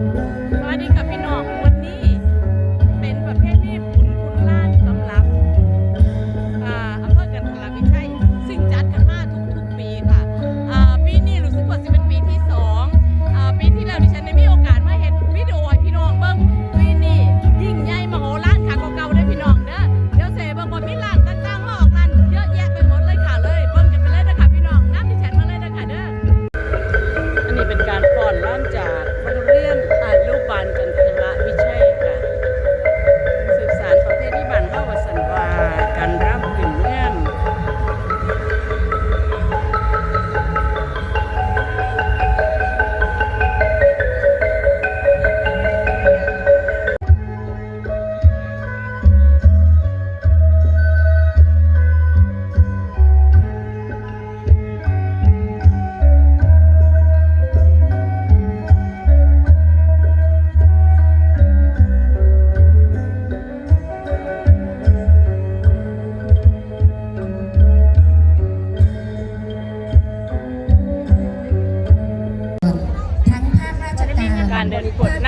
สวั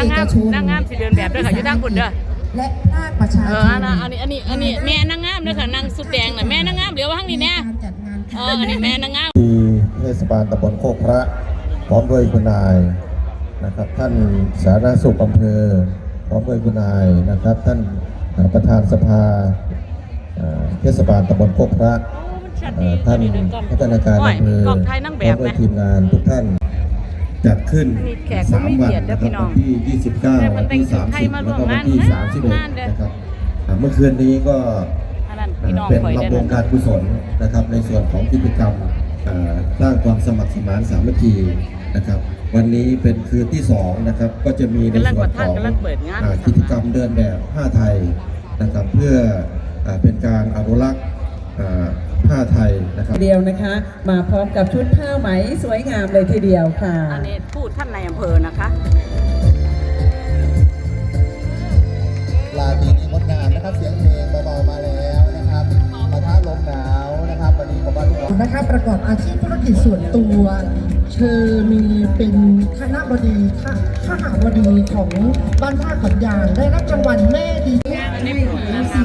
างงามนางงามสิเดินแบบด้วยค่ะอยู่ทางคุณเด้อและภาคประชาเอชอนอันน่ะอันนี้อันนี้อันนี้แม่นางงามเด้อค่ะนางสุดแดงน่ะแม่นางงามเดี๋ยวว่าข้างนี้แน่การจัดงานเอออันนี้แม่นางงาม ที่เทศบาลตำบลโคกพระ พร้อมด้วยคุณนายนะครับ ท่านสาธารณสุขอำเภอ พร้อมด้วยคุณนายนะครับ ท่านประธานสภาเอ่อเทศบาลตำบลโคกพระเอ่อท่านพัฒนาการอำเภอกล่องไทยนั่งแบพร้อบมไหมด้วยทีมงานทุกท่าน จัดขึ้นมีแขกผู้สามมีวันเกียรติเด้อนะคพี่รับน้องวันที่ 29 วันที่แต่คนแต่งชุดไทย30มาแล้วร่วมก็วังานนที่นะงานเด้อ31 นะครับอ่าเมื่อคืนนี้ก็อันนั้นพี่น้องเป็นข่อยเด้อลำวงการกุศลนะครับ ในส่วนของกิจกรรมเอ่อสร้างความสมัครสมานสามัคคีนะครับ วันนี้เป็นคืนที่สองนะครับก็จะมีในส่วนของกำลังเปิดงานอ่ากิจกรรมเดินแบบผ้าไทยนะครับ เพื่ออ่าเป็นการอนุรักษ์อ่า ผ้าไทยนะครับ เดียวนะคะ มาพร้อมกับชุดผ้าไหมสวยงามเลยทีเดียวค่ะ อันนี้พูดท่านในอำเภอนะคะลาปีนี้งดงามนะครับ เสียงเพลงเบาๆมาแล้วนะครับปะทะลมหนาวนะครับวันนี้ผมว่าทุกคนนะคะประกอบอาชีพธุรกิจส่วนตัวเชอมีเป็นคณะบดีข้าข้าหาบดีของบ้านท่าขอนยางได้รับรางวัลแม่ดี สิ่ง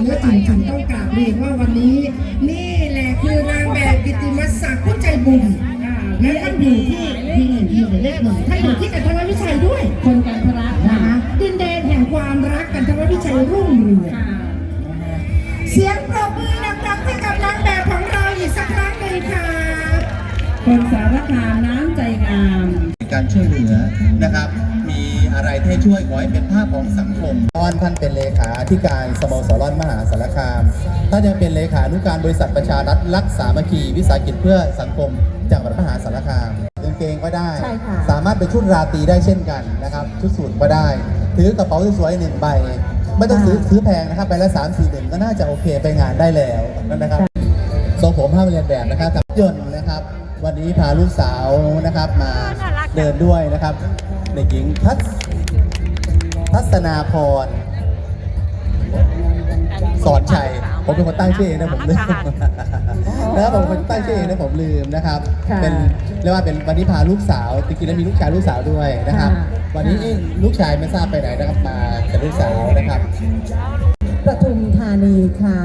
ที่จริงๆต้องกราบเรียนว่าวันนี้ นี่แหละคือนางแบบกิตติมศักดิ์ผู้ใจบุญและท่านอยู่ที่ที่หนึ่งที่หนึ่งเลขหนึ่งท่านอยู่ที่กันทรวิชัยด้วย คนกันทระนะค่ะคะดินแดนแห่งความรักกันทรวิชัยรุ่งเรืองเสียงปรบมือดังๆให้กับนางแบบของเราอีกสักครั้งหนึ่งค่ะคนสารคามน้ำใจงาม การช่วยเหลือนะครับ มีอะไรที่ช่วยขอให้เป็นภาพของสังคมตอน ท่านเป็นเลขาธิการสโมสรมหาสารคาม ท่านยังเป็นเลขานุการบริษัทประชารัฐรักสามัคคี วิสาหกิจเพื่อสังคมจังหวัดมหาสารคามกางเกงก็ได้ใช่ค่ะสามารถเป็นชุดราตรีได้เช่นกันนะครับชุดสูทก็ได้ ถือกระเป๋าสวยๆหนึ่งใบ ไม่ต้องซื้อซื้อแพงนะครับใบละสามสี่หนึ่งก็น่าจะโอเคไปงานได้แล้วนะครับทรงผมห้ามเรียนแบบนะครับกับยนต์นะครับ วันนี้พาลูกสาวนะครับมาน่ารักจังเดินด้วยนะครับเด็กหญิงทัศ ทัศนาพร สอนชัย ผมเป็นคนตั้งชื่อเองนะผมลืมนะครับผมเป็นคนตั้งชื่อเองนะผมลืมนะครับ ค่ะเป็นเรียกว่าเป็นวันนี้พาลูกสาวจริงๆแล้วมีลูกชายลูกสาวด้วยนะครับ ค่ะ วันนี้เอ๊ะลูกชายไม่ทราบไปไหนนะครับมากับลูกสาวนะครับ ปทุมธานีค่ะ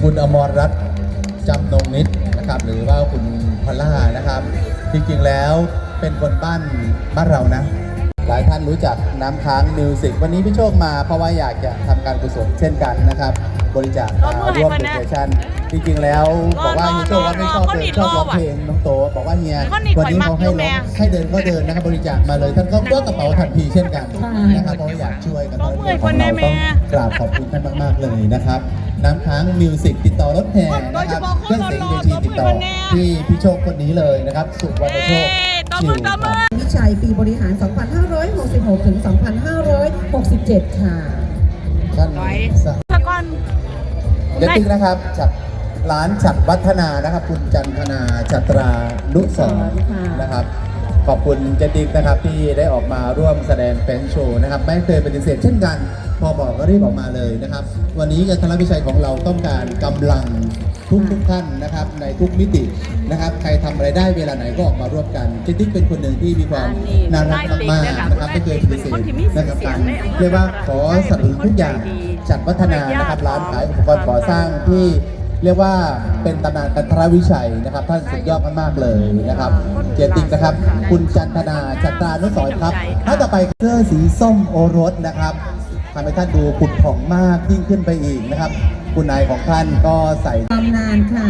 คุณอมรรัตน์จำนงนิดนะครับ หรือว่าคุณพอลล่านะครับ จริงๆแล้วเป็นคนบ้านบ้านเรานะ หลายท่านรู้จักน้ำค้างมิวสิกวันนี้พี่โชคมาเพราะว่าอยากจะทำการกุศลเช่นกันนะครับ บริจาครอมือให้ร่วมเพิ่นเดนะเรชั่นจริงๆแล้วบอกว่าเฮียโชคว่าไม่ชอบรอเดินรอชอบร้องรอว่ะเพลงน้องโตบอกว่าเฮียเขาหนีวันนี้ข่อยมักเขาให้อยู่ร้แม่องให้เดินก็เดินนะครับบริจาคมาเลยท่านก็เพื่อกระเป๋าทันทีเช่นกันใช่นะครับเพราะว่าอยากช่วยกันรอมือให้ขเพิ่องนแน่เราแม่ต้องกราบขอบคุณท่านมากๆเลยนะครับน้ำค้างมิวสิกติดต่อรถแห่นะครับเครื่องเสียงเวทีติดต่อที่พี่โชคคนนี้เลยนะครับสุวรรณโชคเอ้ย ตบชิมืวอตบมือวิชัยปีบริหาร 2566 ถึง 2567 ค่ะท่านร้อยสะตะกอนเด็กติ๊กนะครับฉัดร้านฉัดวัฒนานะครับ คุณจันทนาจัตรานุสรณ์ค่ะนะครับ ขอบคุณเจติกนะครับที่ได้ออกมาร่วมแสดงเป็นโชว์นะครับไม่เคยปฏิเสธเช่นกัน พอบอกก็รีบออกมาเลยนะครับ วันนี้กันทรวิชัยของเราต้องการกำลังทุกทุกๆท่านนะครับในทุกมิตินะครับ ใครทำอะไรได้เวลาไหนก็ออกมาร่วมกันเจติกเป็นคนหนึ่งที่มีความน่ารักมากๆนะครับไม่เคยปฏิเสธนะครับการเรียกว่าขอสนับสนุนทุกอย่างจัดวัฒนานะครับร้านขายอุปกรณ์ก่อสร้างที่ เรียกว่าเป็นตำนานกันทรวิชัยนะครับท่านสุดยอดมากๆเลยนะครับ เจติกนะครับ คุณจันทนาจัตรานุสรณ์ครับท่านต่อไปเสื้อสีส้มโอรสนะครับทำให้ท่านดูผุดผ่องมากยิ่งขึ้นไปอีกนะครับ คุณนายของท่านก็ใส่ตำนานค่ะ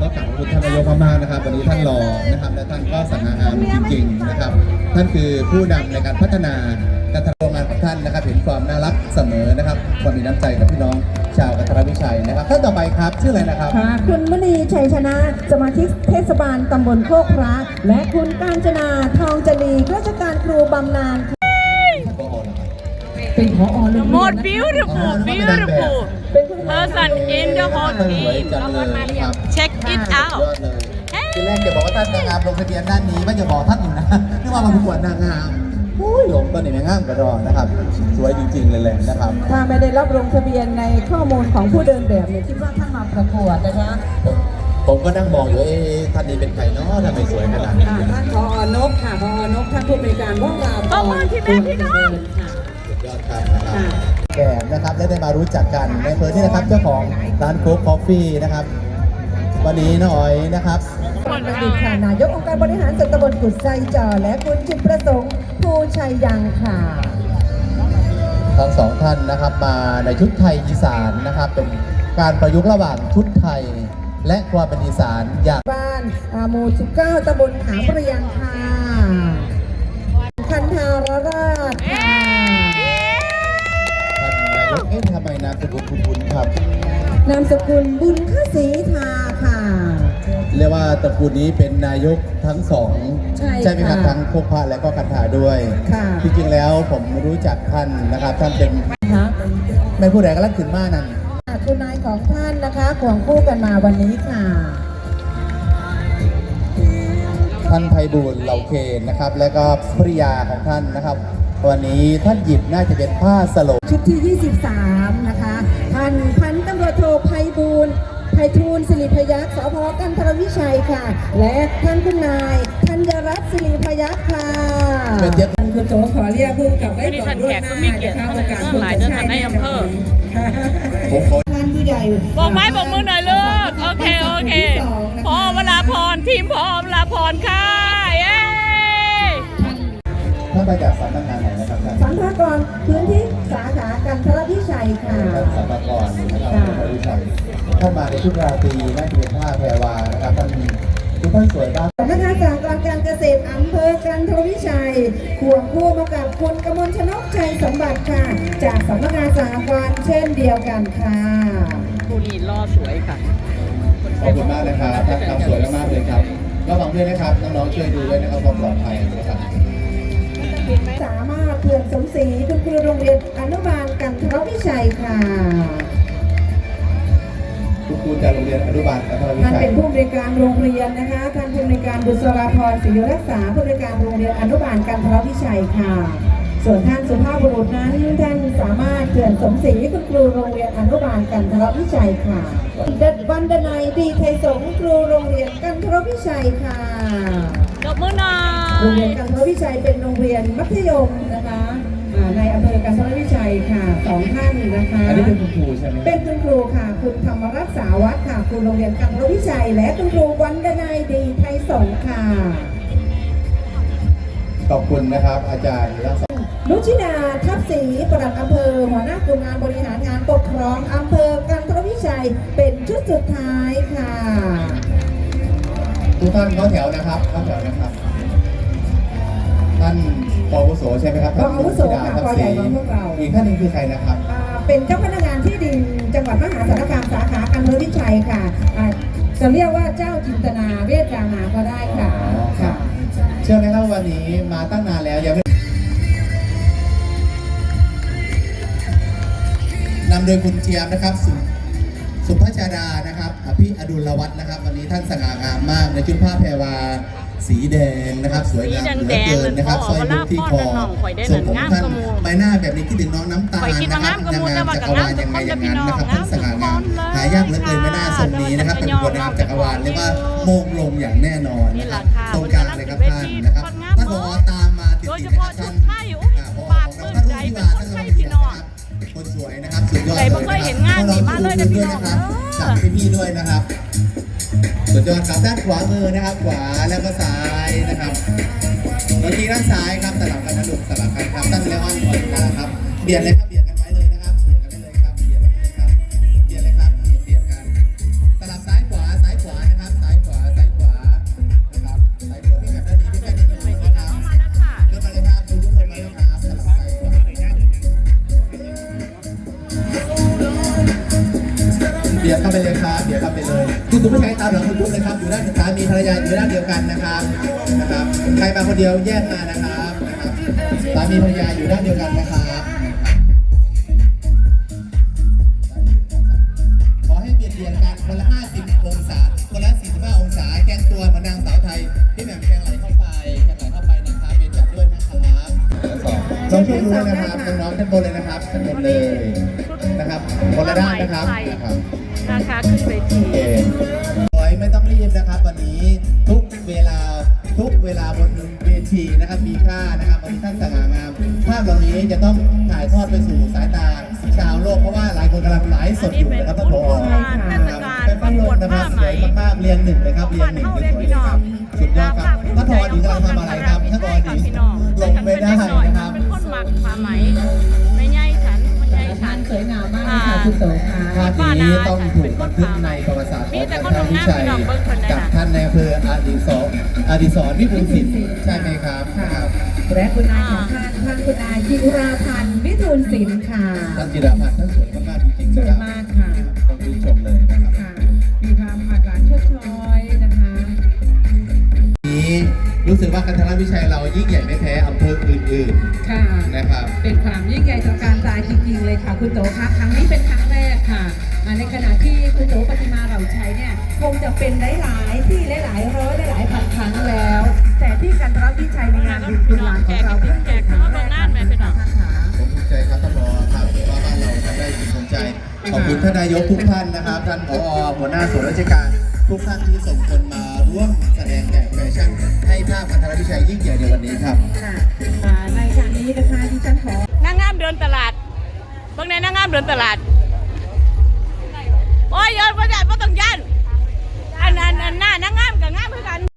ก็ขอบคุณท่านนายกมากๆนะครับ วันนี้ท่านรอนะครับและท่านก็สง่างามจริงๆนะครับ ท่านคือผู้นำในการพัฒนาการทำงานของท่านนะครับ เห็นความน่ารักเสมอนะครับความมีน้ำใจกับพี่น้อง ชาวกัทรวิชัยนะครับท่านต่อไปครับชื่ออะไรนะครับ ค่ะคุณมณีชัยชนะ สมาชิกเทศบาลตำบลโคกพระ และคุณกาญจนาทองจรีราชการครูบำนาญค่ะเป็นพอโรงเรียน most นะคะ beautiful beautiful เป็นคุณ person in the whole สวย team จังเลยครับ check it ย out อดเลยทีแรกจะบอกว่าท่านนางงามลงทะเบียนด้านนี้ไม่จะบอกท่านอยู่นะนึกว่ามาประกวดนางงาม อุ้ยหลงต้นนี่นางงามกระดอนนะครับ สวยจริงๆเลยแหละนะครับ ถ้าไม่ได้รับลงทะเบียนในข้อมูลของผู้เดินแบบเนี่ยคิดว่าท่านมาประกวดนะคะผมผมก็นั่งมองอยู่เอ๊ะท่านนี้เป็นใครเนาะทำไมสวยขนาดนี้ค่ะท่านพอนกค่ะพอนกท่านผู้บริการว่องราวขอบคุณที่แม่พี่น้องค่ะสุดยอดครับนะครับแก่นะครับและได้มารู้จักกันในอำเภอที่นะครับเจ้าของร้านโค้กคอฟฟี่นะครับ วันนี้น้อยนะครับคุณประดิษฐ์ค่ะนายกองค์การบริหารส่วนตำบลกุดไซจอและคุณจิตประสงค์ ภูชัยยังค่ะ ทั้งสองท่านนะครับมาในชุดไทยอีสานนะครับ เป็นการประยุกต์ระหว่างชุดไทย และความเป็นอีสานอย่างบ้านอาหมู19ตำบลขามประยังค่ะคันธารราชค่ะท่านนายกเอ๊ะทำไมนามสกุลคุณคุณครับ นามสกุลบุญคศรีทาค่ะ เรียกว่าตระกูลนี้เป็นนายกทั้งสองใช่ไหมครับค่ะทั้งโคกพระและก็คันธาด้วยค่ะจริงๆแล้วผมรู้จักท่านนะครับ ท่านเป็นนะคะไม่ผู้ใดก็รักขึ้นมากนั่นคุณนายของท่านนะคะควงคู่กันมาวันนี้ค่ะ ท่านไพบูลย์เหล่าเคนนะครับ และก็ภริยาของท่านนะครับ วันนี้ท่านหยิบน่าจะเป็นผ้าสโลง ชุดที่ 23 นะคะ ท่านพันตำรวจโทไพบูลย์ ไพฑูรย์สิริพยัคฆ์สพกันทรวิชัยค่ะ และท่านคุณนายธัญรัตน์สิริพยัคฆ์ค่ะเป็นเจี๊ยบคุณโจขอเรียกผู้กับไว้ก่อนนล่วแขกก็น้ามีเกียรตินะคะโอกาสทั้งหลายเดินทางในอำเภอผมขอท่านผู้ใหญ่บอกไม้บอกมือหน่อยลูกโอเคโอเคพอเวลาพรทีมพอเวลาพรค่ะเย้ท่านมาจากสำนักงานไหนนะครับท่านสัมภากรพื้นที่สาขากันทรวิชัยค่ะท่านสำนักงานนะครับท่านวิชัย ท่านมาในชุดราตรีน่าจะเป็นผ้าแพรวานะครับท่านทุกท่านสวยมากสำนักงานสหกรณ์การเกษตรอำเภอกันทรวิชัยควงคู่มากับคุณกมลชนกชัยสมบัติค่ะ จากสำนักงานสหกรณ์เช่นเดียวกันค่ะผู้นี้ล่อสวยค่ะขอบคุณมากนะครับท่านทำสวยมากๆเลยครับระวังด้วยนะครับน้องๆช่วยดูด้วยนะครับความปลอดภัยนะครับสามารถเพื่อนสมศรีคุณครูโรงเรียนอนุบาลกันทรวิชัยค่ะคุณค รูจากโรงเรียนอนุบาลกัทรวิท่านชัยเป็นผู้บริการโรงเรียนนะคะท่านผู้บริการบุษราพรศรีรักษาผู้บริการโรงเรียนอนุบาลกันทรวิชัยค่ะ ส่วนท่านสุภาพบุรุษนั้นท่านสามารถเพื่อนสมศรีคุณครูโรงเรียนอนุบาลกันทรวิชัยค่ะเด็ดวันดนัยดีไทยสงฆ์ครูโรงเรียนกันทรวิชัยค่ะ ดอกมือหน่อโรงเรียนยกันทรวิชัยเป็นโรงเรียนมัธยมนะคะ อ่าในอำเภอกันทรวิชัยค่ะสองท่านนะคะ อันนี้เป็นคุณครูใช่ไหมเป็นคุณครูค่ะ คุณธรรมรักษาวัดค่ะครูโรงเรียนกันทรวิชัย และคุณครูวันดนายดีไทยสงฆ์ค่ะขอบคุณนะครับ อาจารย์ทั้งสองนุชินาทัพศรีปลัดอำเภอหัวหน้ากลุ่มงานบริหารงานปกครองอำเภอกันทรวิชัยเป็นชุดสุดท้ายค่ะ ทุกท่านเข้าแถวนะครับเข้าแถวนะครับ ท่านปอาวุโสใช่ไหมครับท่านปอาวุโสค่ะทัพปอศใหญ่รีของพวกเรา อีกท่านหนึ่งคือใครนะครับ อ่าเป็นเจ้าพนักงานที่ดินจังหวัดมหาสารคามสาขากันทรวิชัยค่ะอ่าจะเรียกว่าเจ้าจินตนาเวทรามาก็ได้ค่ะอ๋อครับ เชื่อไหมครับวันนี้มาตั้งนานแล้วยังไม่นำโดยคุณเจียมนะครับ สุสุภาชาดานะครับอภิอดุลวัฒน์นะครับ วันนี้ท่านสง่างามมากในชุดผ้าแพรวา สีแดงนะครับ สวยงามสีเหแดลืองๆเกินนะครับสนั่ร้อนยพอมุกที่คอเวลาพ่อและน้องข่อยได้ส่วนผมนั่นท่านงามกระมูใบหน้าแบบนี้คิดถึงน้องน้ำตาลข่อยคิดนะว่าครับงามกระมูนางงามแต่จัว่ากรก็วาลงามยังไงอย่างนั้นนะครับทุกคนท่านสง่างามเลยหายากเหลือเกินไม่น่าทรงนี้นะครับเป็นบุคคลนางงามจักรวาลเรียกว่าโมงลงอย่างแน่นอนนะครับนี่แหละค่ะตรงกลางเลยครับท่านนะครับคนงามท่านผอตามมาติดโดยๆเฉนะคพาะรับชุท่าดนไทยโอ้อ่าผอปากของปื้เรานท่านใจรุ่งเป็นที่คนวาไทท่านยรองพี่ผู้น้องว่านะครับเป็นคนสวยนะครับสุดยอดแต่บ่เคยเห็นงานนี่มาเลยนะพี่น้องจากพี่ๆด้วยนะครับ สุดยอดครับด้านขวามือนะครับ ขวาแล้วก็ซ้ายนะครับบางทีด้านซ้ายครับสลับกันนะลูกสลับกันครับตั้งเลออนก่อนนะครับเบียดเลยครับเบียดกันไว้เลยนะครับเบียดกันไปเลยครับเบียดกันไปเลยครับเบียดเลยครับเบียดเบียดกันสลับซ้ายขวาซ้ายขวานะครับซ้ายขวาซ้ายขวานะครับซ้ายขวาพี่แบบด้านนี้พี่แบบด้านนี้นะครับเข้ามาแล้วค่ะเดินมาเลยครับคุณผู้ชมมาเลยครับสลับซ้ายขวาเบียดเข้าไปเลยครับ คือคุณผู้ชายตามหลังคุณปุ๊บเลยครับ อยู่ด้านสามีภรรยาอยู่ด้านเดียวกันนะครับนะครับ ใครมาคนเดียวแยกมานะครับนะครับสามีภรรยาอยู่ด้านเดียวกันนะครับ เลยนะครับท่านบนเลยนะครับคนละด้านนะครับนะครับนะคะขึ้นเวทีโอเคสวยไม่ต้องรีบนะครับ วันนี้ทุกเวลาทุกเวลาบนเวทีนะครับมีค่านะครับวันนี้ท่านสง่างามภาพเหล่านี้จะต้องถ่ายทอดไปสู่สายตาชาวโลกเพราะว่าหลายคนกำลังไลฟ์สดอยู่นะครับท่านผอเทศกาลเป็นปั้นรนนะครับสวยมากๆเรียงหนึ่งเลยครับเรียงหนึ่งสวยๆเลยครับสุดยอดครับท่านผอดีกำลังทำอะไรครับท่านผอดีากเลยค่ะคุณโตค่ะภาพนี้ต้องถูกบันทึกในประวัติศาสตร์ของท่านท่านวิชัยกับท่านในอำเภออาดิศรอาดิศรวิบูลย์สิทธิ์ใช่ไหมครับครับและคุณนายของท่านท่านคุณนายจิราพันธ์วิทูลศิลป์ค่ะท่านจิราพันธ์ท่านสวยมากๆจริงๆสนะวยครับมากค่ะต้องชื่นชมเลยนะครับ รู้สึกว่ากันทรวิชัยเรายิ่งใหญ่ไม่แพ้อำเภออื่นค่ะ ๆนะครับ เป็นความยิ่งใหญ่ตระการตาจริงๆเลยค่ะ คุณโตคะครั้งนี้เป็นครั้งแรกค่ะอ่าในขณะที่คุณโตปฏิมาเราใช้เนี่ยคงจะเป็นหลายๆที่หลายๆร้อยหลายๆพันครั้งแล้ว แต่ที่กันทรวิชัยในงานบุญคุณลานของเราเพิ่งเป็นครั้งแรกค่ะท่านค่ะ ผมภูมิใจครับท่านผอครับว่าบ้านเราทำได้ดีภูมิใจ ขอบคุณท่านนายกทุกท่านนะครับ ท่านผอหัวหน้าส่วนราชการ ทุกท่านที่ส่งคนมาร่วมแสดงแจกแฟชั่นให้ภาพพันธรพิชัยยิ่งใหญ่ในวันนี้ครับค่ะในครั้งนี้นะคะที่ฉันขอนางงามเดินตลาดบางในนางงามเดินตลาดโอ้ยเดินประหยัดเพราต้องยันอันอันอันหน้านางงามกับงามเพื่อกัน